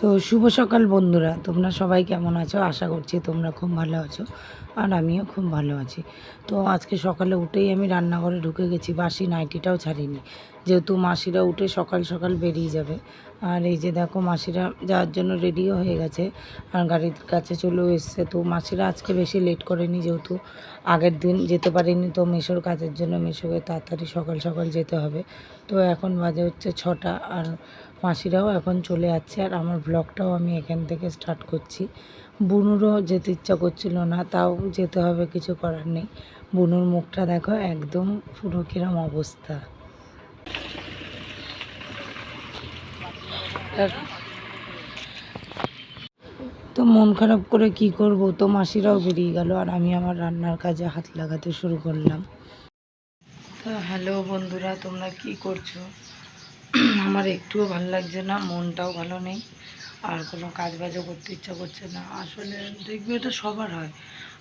তো শুভ সকাল বন্ধুরা, তোমরা সবাই কেমন আছো? আশা করছি তোমরা খুব ভালো আছো আর আমিও খুব ভালো আছি। তো আজকে সকালে উঠেই আমি রান্নাঘরে ঢুকে গেছি, বাসি নাইটিটাও ছাড়িনি। যেহেতু মাসিরা উঠে সকাল সকাল বেরিয়ে যাবে। আর এই যে দেখো মাসিরা যাওয়ার জন্য রেডিও হয়ে গেছে আর গাড়ির কাছে চলেও এসছে। তো মাসিরা আজকে বেশি লেট করেনি যেহেতু আগের দিন যেতে পারিনি। তো মেশোর কাজের জন্য মেশোকে তাড়াতাড়ি সকাল সকাল যেতে হবে। তো এখন বাজে হচ্ছে ছটা আর মাসিরাও এখন চলে যাচ্ছে আর আমার ব্লগটাও আমি এখান থেকে স্টার্ট করছি। বুনুরও যেতে ইচ্ছা করছিল না, তাও যেতে হবে, কিছু করার নেই। বুনুর মুখটা দেখো একদম পুরো কিরম অবস্থা। তো মন খারাপ করে কি করব? তো মাসিরাও বেরিয়ে গেল আর আমি আমার রান্নার কাজে হাত লাগাতে শুরু করলাম। তো হ্যালো বন্ধুরা, তোমরা কি করছ? আমার একটুও ভালো লাগছে না, মনটাও ভালো নেই, আর কোনো কাজ বাজও করতে ইচ্ছা করছে না। আসলে দেখবে এটা সবার হয়।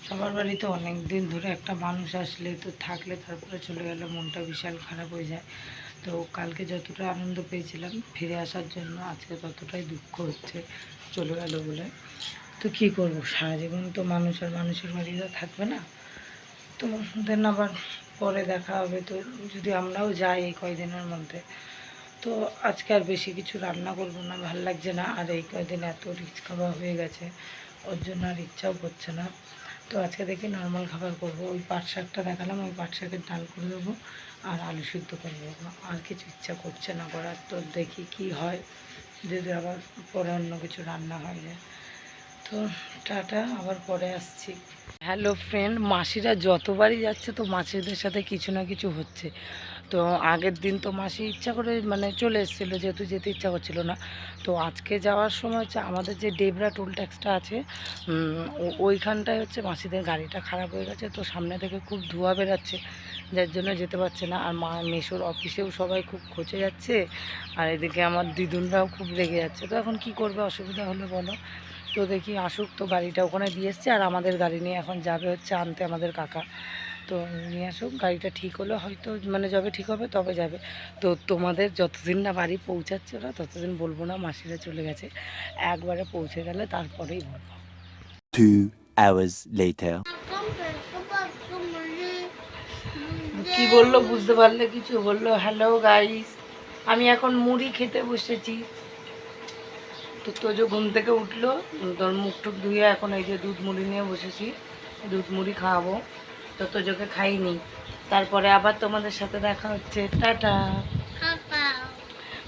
সবার বাড়িতে অনেক দিন ধরে একটা মানুষ আসলে তো থাকলে তারপরে চলে গেলে মনটা বিশাল খারাপ হয়ে যায়। তো কালকে যতটা আনন্দ পেয়েছিলাম ফিরে আসার জন্য, আজকে ততটাই দুঃখ হচ্ছে, চলে গেল বলে। তো কী করব? সারা জীবন তো মানুষ আর মানুষের বাড়িতে থাকবে না। তো দেন আবার পরে দেখা হবে। তো যদি আমরাও যাই এই কয়দিনের মধ্যে। তো আজকে আর বেশি কিছু রান্না করব না, ভালো লাগছে না। আর এই কয়দিন এত রিচ খাওয়া হয়ে গেছে, ওর জন্য আর ইচ্ছাও করছে না। তো আজকে দেখি নর্মাল খাবার করব। ওই পাট শাকটা দেখালাম, ওই পাট শাকের ডাল করে দেবো আর আলু সিদ্ধ করে দেবো। আর কিছু ইচ্ছা করছে না করার, তো দেখি কি হয়। যদি আবার পরে অন্য কিছু রান্না হয়ে যায়। তো টাটা, আবার পরে আসছি। হ্যালো ফ্রেন্ড মাসিরা যতবারই যাচ্ছে তো মাসিদের সাথে কিছু না কিছু হচ্ছে। তো আগের দিন তো মাসি ইচ্ছা করে মানে চলে এসেছিল, যেহেতু যেতে ইচ্ছা করছিল না। তো আজকে যাওয়ার সময় হচ্ছে আমাদের যে ডেবরা টোল ট্যাক্সটা আছে ওইখানটায় হচ্ছে মাসিদের গাড়িটা খারাপ হয়ে গেছে, তো সামনে থেকে খুব ধোঁয়া বেরাচ্ছে, যার জন্য যেতে পারছে না। আর মা, মেশোর অফিসেও সবাই খুব খোঁজে যাচ্ছে, আর এদিকে আমার দিদুনরাও খুব রেগে যাচ্ছে। তো এখন কি করবে, অসুবিধা হলে বলো। তো দেখি আসুক, তো গাড়িটা ওখানে দিয়ে এসছে, আর আমাদের গাড়ি নিয়ে এখন যাবে হচ্ছে আনতে আমাদের কাকা। তো নিয়ে আসুক গাড়িটা ঠিক হলে হয়তো মানে যবে ঠিক হবে তবে যাবে। তো তোমাদের যতদিন না বাড়ি পৌঁছাচ্ছে ওরা ততদিন বলব না মাসিরা চলে গেছে। একবারে পৌঁছে গেলে তারপরেই বলব. কি বলল বুঝতে পারলে কিছু বলল? হ্যালো গাইস আমি এখন মুড়ি খেতে বসেছি। তো তোজো ঘুম থেকে উঠল তোর মুখ টুক ধুয়ে এখন এই যে দুধ মুড়ি নিয়ে বসেছি। দুধ মুড়ি খাওয়াবো। তো তো তোজোকে খাইনি। তারপরে আবার তোমাদের সাথে দেখা হচ্ছে। টাটা।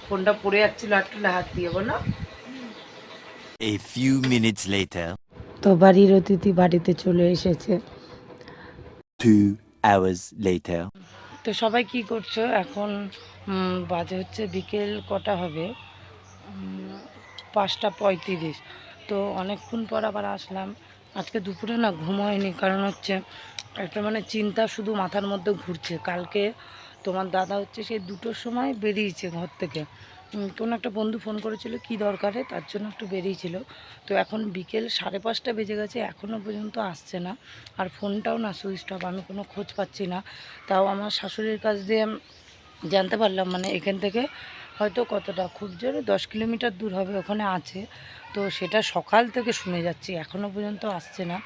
ফোনটা পড়ে যাচ্ছিল আটটুলে হাত দিয়ে বলো। A few minutes later. তো বাড়ির অতিথি বাড়িতে চলে এসেছে। Two hours later. তো সবাই কি করছ? এখন উম, বাজে হচ্ছে বিকেল কটা হবে? উম, পাঁচটা পঁয়ত্রিশ। তো অনেকক্ষণ পর আবার আসলাম। আজকে দুপুরে না ঘুম হয়নি কারণ হচ্ছে একটা মানে চিন্তা শুধু মাথার মধ্যে ঘুরছে। কালকে তোমার দাদা হচ্ছে সেই দুটোর সময় বেরিয়েছে ঘর থেকে। কোনো একটা বন্ধু ফোন করেছিল, কি দরকারে তার জন্য একটু বেরিয়েছিল। তো এখন বিকেল সাড়ে পাঁচটা বেজে গেছে এখনও পর্যন্ত আসছে না। আর ফোনটাও না সুইচ অফ আমি কোনো খোঁজ পাচ্ছি না। তাও আমার শাশুড়ির কাছ দিয়ে জানতে পারলাম মানে এখান থেকে হয়তো কতটা, খুব জোরে দশ কিলোমিটার দূর হবে, ওখানে আছে। তো সেটা সকাল থেকে শুনে যাচ্ছি এখনও পর্যন্ত আসছে না।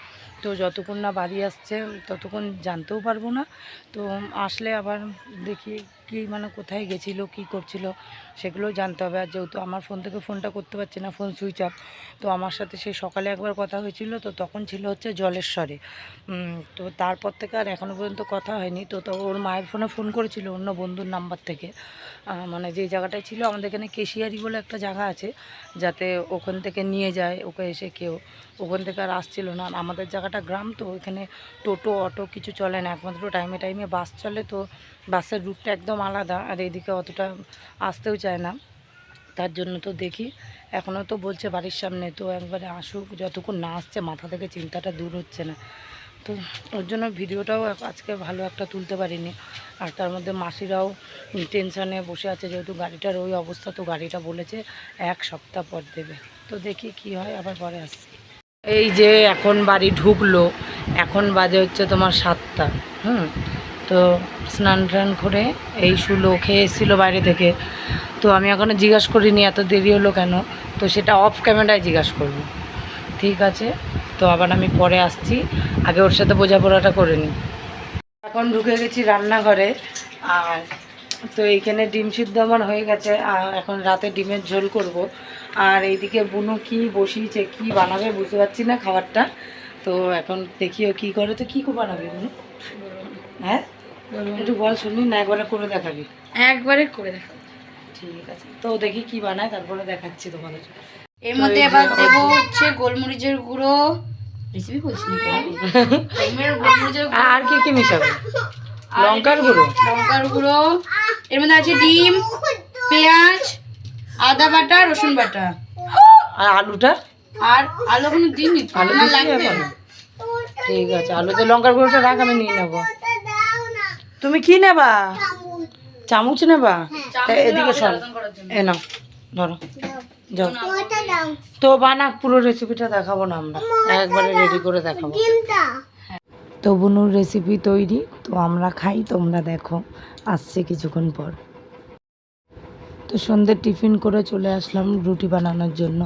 তো যতক্ষণ না বাড়ি আসছে ততক্ষণ জানতেও পারব না। তো আসলে আবার দেখি কি মানে কোথায় গেছিল, কি করছিল, সেগুলো জানতে হবে। আর যেহেতু আমার ফোন থেকে ফোনটা করতে পারছি না ফোন সুইচ অফ তো আমার সাথে সেই সকালে একবার কথা হয়েছিল, তো তখন ছিল হচ্ছে জলেশ্বরে। তো তারপর থেকে আর এখনও পর্যন্ত কথা হয়নি। তো তো ওর মায়ের ফোনে ফোন করেছিল অন্য বন্ধুর নাম্বার থেকে। মানে যে জায়গাটায় ছিল, আমাদের এখানে কেশিয়ারি বলে একটা জায়গা আছে, যাতে ওখান থেকে নিয়ে যায়, ওকে এসে কেউ। ওখান থেকে আর আসছিল না। আমাদের জায়গাটা গ্রাম, তো ওইখানে টোটো, অটো কিছু চলে না। একমাত্র টাইমে টাইমে বাস চলে, তো বাসের রুটটা একদম আলাদা আর এদিকে অতটা আসতেও চায় না। তার জন্য তো দেখি এখনও তো বলছে বাড়ির সামনে, তো একবারে আসুক, যতক্ষণ না আসছে মাথা থেকে চিন্তাটা দূর হচ্ছে না। তো ওর জন্য ভিডিওটাও আজকে ভালো একটা তুলতে পারিনি। আর তার মধ্যে মাসিরাও টেনশানে বসে আছে, যেহেতু গাড়িটার ওই অবস্থা, তো গাড়িটা বলেছে এক সপ্তাহ পর দেবে। তো দেখি কি হয়, আবার পরে আসছি। এই যে এখন বাড়ি ঢুকলো, এখন বাজে হচ্ছে তোমার সাতটা, হুম? তো স্নান টান করে এই শুলো খেয়ে এসেছিল বাইরে থেকে। তো আমি এখনও জিজ্ঞাসা করিনি এত দেরি হলো কেন? তো সেটা অফ ক্যামেরায় জিজ্ঞাসা করব। ঠিক আছে? তো আবার আমি পরে আসছি। আগে ওর সাথে বোঝাপড়াটা করে নিই। এখন ঢুকে গেছি রান্নাঘরে। আর তো এইখানে ডিম সিদ্ধ আমার হয়ে গেছে। আর এখন রাতে ডিমের ঝোল করব। আর এইদিকে বুনু কি বসিয়েছে, কি বানাবে বুঝতে পারছি না খাবারটা। তো এখন দেখিও কি করে। তো কি বানাবে বুনু? হ্যাঁ? একটু বল শুনি না একবারে করে দেখাবি। একবারে করে দেখো ঠিক আছে। তো দেখি কি বানায় তারপরে দেখাচ্ছি তোমাদের। এর মধ্যে এবার দেবো হচ্ছে গোলমরিচের গুঁড়ো। রেসিপি বলছি আর কি কি মিশাবে? লঙ্কার গুঁড়ো? লঙ্কার গুঁড়ো। এর মধ্যে আছে ডিম পেঁয়াজ আদা বাটা রসুন বাটা। আর আলুটা? আর আলু কোনো দিন আলু লাগবে? ঠিক আছে আলুতে লঙ্কার গুঁড়োটা রাখ আমি নিয়ে নেব। তুমি কি নেবা? চামচ। নেবা? এদিকে সর। এ নাও ধরো। যাও। তো বানাক পুরো রেসিপিটা দেখাবো না আমরা। একবারে রেডি করে দেখাবো। তো বুনুর রেসিপি তৈরি। তো আমরা খাই তোমরা দেখো। আসছে কিছুক্ষণ পর। তো সন্ধ্যে টিফিন করে চলে আসলাম রুটি বানানোর জন্য।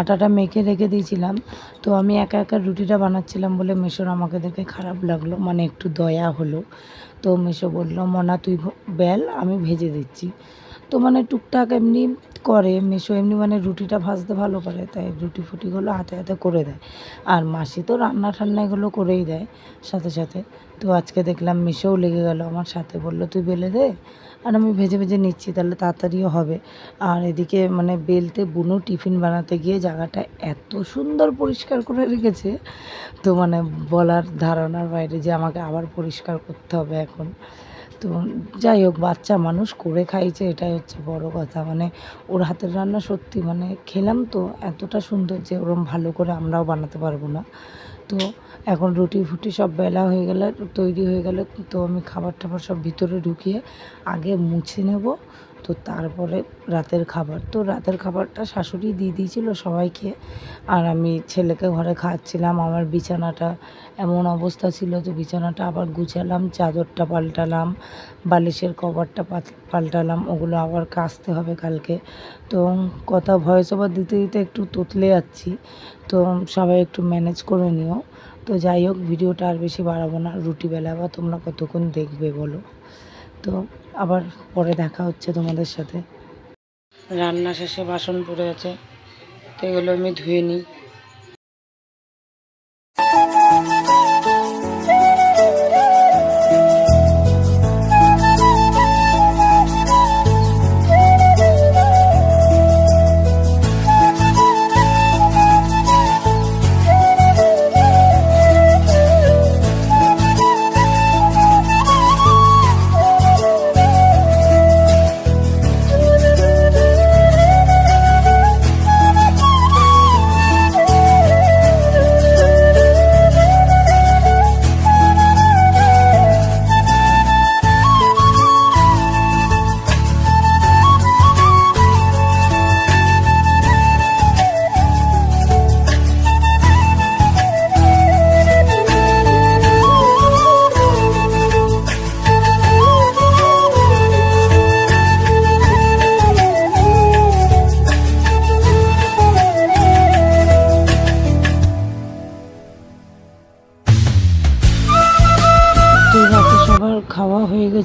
আটাটা মেখে রেখে দিয়েছিলাম। তো আমি একা একা রুটিটা বানাচ্ছিলাম বলে মেশোর আমাকে দেখে খারাপ লাগল। মানে একটু দয়া হলো। তো মেশো বলল, মনা, তুই বেল, আমি ভেজে দিচ্ছি। তো মানে টুকটাক এমনি করে, মেশো এমনি মানে রুটিটা ভাজতে ভালো করে তাই রুটি ফুটিগুলো হাতে হাতে করে দেয়। আর মাসি তো রান্না ঠান্না এগুলো করেই দেয় সাথে সাথে। তো আজকে দেখলাম মেশোও লেগে গেল আমার সাথে, বলল, তুই বেলে দে আর আমি ভেজে ভেজে নিচ্ছি, তাহলে তাড়াতাড়িও হবে। আর এদিকে মানে বেলতে বুনো টিফিন বানাতে গিয়ে জায়গাটা এত সুন্দর পরিষ্কার করে রেখেছে, তো মানে বলার ধারণার বাইরে যে আমাকে আবার পরিষ্কার করতে হবে এখন। তো যাই হোক, বাচ্চা মানুষ করে খাইছে, এটাই হচ্ছে বড় কথা। মানে ওর হাতের রান্না সত্যি মানে খেলাম তো এতটা সুন্দর যে ওরম ভালো করে আমরাও বানাতে পারব না। তো এখন রুটি ফুটি সব বেলা হয়ে গেলে তৈরি হয়ে গেলে তো আমি খাবার টাবার সব ভিতরে ঢুকিয়ে আগে মুছে নেব। তো তারপরে রাতের খাবার। তো রাতের খাবারটা শাশুড়ি দিয়ে দিয়েছিল সবাইকে। আর আমি ছেলেকে ঘরে খাওয়াচ্ছিলাম আমার বিছানাটা এমন অবস্থা ছিল যে বিছানাটা আবার গুছালাম, চাদরটা পাল্টালাম, বালিশের কভারটা পাল্টালাম, ওগুলো আবার কাচতে হবে কালকে। তো কথা ভয়েস ওভার দিতে দিতে একটু তোতলে যাচ্ছি। তো সবাই একটু ম্যানেজ করে নিও। তো যাই হোক, ভিডিওটা আর বেশি বাড়াবো না। রুটি বেলা বা তোমরা কতক্ষণ দেখবে বলো। তো আবার পরে দেখা হচ্ছে তোমাদের সাথে। রান্না শেষে বাসন পড়ে আছে, তো এগুলো আমি ধুয়ে নিই।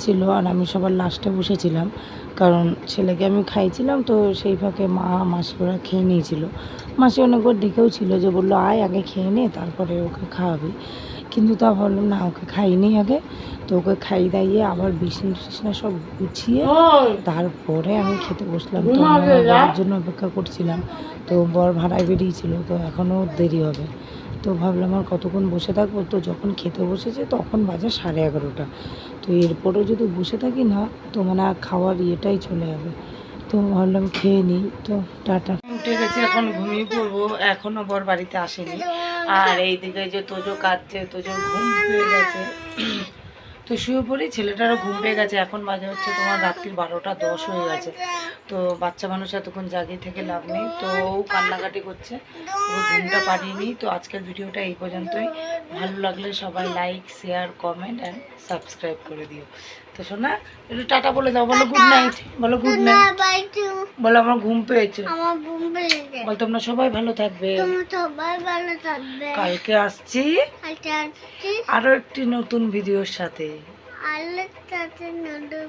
গেছিল আর আমি সবার লাস্টে বসেছিলাম। কারণ ছেলেকে আমি খাইছিলাম তো সেই ফাঁকে মা মাসিরা খেয়ে নিয়েছিল। মাসি অনেকবার ডেকেও ছিল যে বলল, আয় আগে খেয়ে নে, তারপরে ওকে খাওয়াবি। কিন্তু তা ভাবলাম না ওকে খাইনি আগে। তো ওকে খাই দাইয়ে আবার বিছনা টিছনা সব গুছিয়ে তারপরে আমি খেতে বসলাম। তো আমি আমার জন্য অপেক্ষা করছিলাম। তো বর ভাড়ায় বেরিয়েছিল তো এখনও দেরি হবে। তো ভাবলাম আর কতক্ষণ বসে থাকব? তো যখন খেতে বসেছে তখন বাজে সাড়ে এগারোটা। তো এরপরেও যদি বসে থাকি না তো মানে আর খাওয়ার ইয়েটাই চলে যাবে। তো ভাবলাম খেয়ে নিই। তো টাটা। উঠে গেছে এখন ঘুমিয়ে পড়ব। এখনও বর বাড়িতে আসেনি। আর এই দিকে যে তোজো কাঁদছে তোজোর ঘুম পেয়ে গেছে তো শুয়ে পড়ি ছেলেটারও ঘুম পেয়ে গেছে এখন বাজে হচ্ছে তোমার রাত্রির বারোটা দশ হয়ে গেছে তো বাচ্চা মানুষ এতক্ষণ জাগিয়ে থেকে লাভ নেই তো ও কান্নাকাটি করছে ও ঘুমটা পারিনি তো আজকের ভিডিওটা এই পর্যন্তই ভালো লাগলে সবাই like share comment and subscribe করে দিও তো শোনা একটু টাটা বলে দাও বলো গুড নাইট বলো গুড নাইট বলো আমার ঘুম পেয়েছে। আমার ঘুম পেয়েছে। বল তোমরা সবাই ভালো থাকবে। তোমরা সবাই ভালো থাকবে। কালকে আসছি। কালকে আসছি। আরও একটি নতুন ভিডিওর সাথে। আলোর সাথে নদী